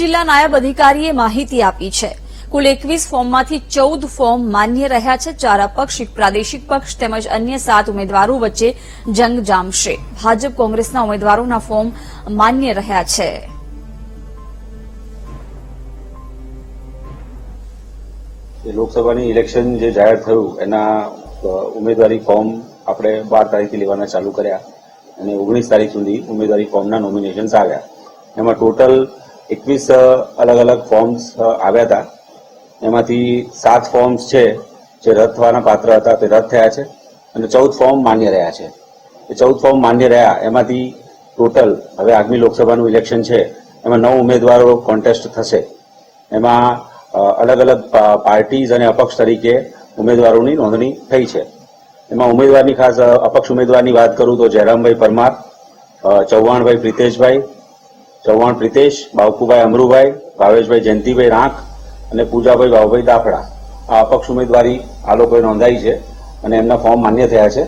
જિલ્લા નાયબ અધિકારીએ માહિતી આપી છે. કુલ એકવીસ ફોર્મમાંથી ચૌદ ફોર્મ માન્ય રહ્યા છે. ચાર અપક્ષ પ્રાદેશિક પક્ષ તેમજ અન્ય સાત ઉમેદવારો વચ્ચે જંગ જામશે. ભાજપ કોંગ્રેસના ઉમેદવારોના ફોર્મ માન્ય રહ્યા છે. લોકસભાની ઇલેક્શન જે જાહેર થયું, એના ઉમેદવારી ફોર્મ આપણે બાર તારીખથી લેવાના ચાલુ કર્યા અને ઓગણીસ તારીખ સુધી ઉમેદવારી ફોર્મના નોમિનેશન્સ આવ્યા. એમાં ટોટલ એકવીસ અલગ અલગ ફોર્મ્સ આવ્યા હતા. એમાંથી સાત ફોર્મ્સ છે જે રદ થવાના પાત્ર હતા, તે રદ થયા છે અને ચૌદ ફોર્મ માન્ય રહ્યા છે. એ ચૌદ ફોર્મ માન્ય રહ્યા, એમાંથી ટોટલ હવે આગામી લોકસભાનું ઇલેક્શન છે, એમાં નવ ઉમેદવારો કોન્ટેસ્ટ થશે. એમાં અલગ અલગ પાર્ટીઝ અને અપક્ષ તરીકે ઉમેદવારોની નોંધણી થઈ છે. એમાં ઉમેદવારની ખાસ અપક્ષ ઉમેદવારની વાત કરું તો જયરામભાઈ પરમાર ચૌહાણભાઈ પ્રિતેશભાઈ ચૌહાણ પ્રિતેશ બાવકુભાઈ અમરુભાઈ, ભાવેશભાઈ જયંતિભાઈ રાંખ અને પૂજાભાઈ બાબુભાઈ દાફડા. આ અપક્ષ ઉમેદવારી આ લોકોએ નોંધાઈ છે અને એમના ફોર્મ માન્ય થયા છે.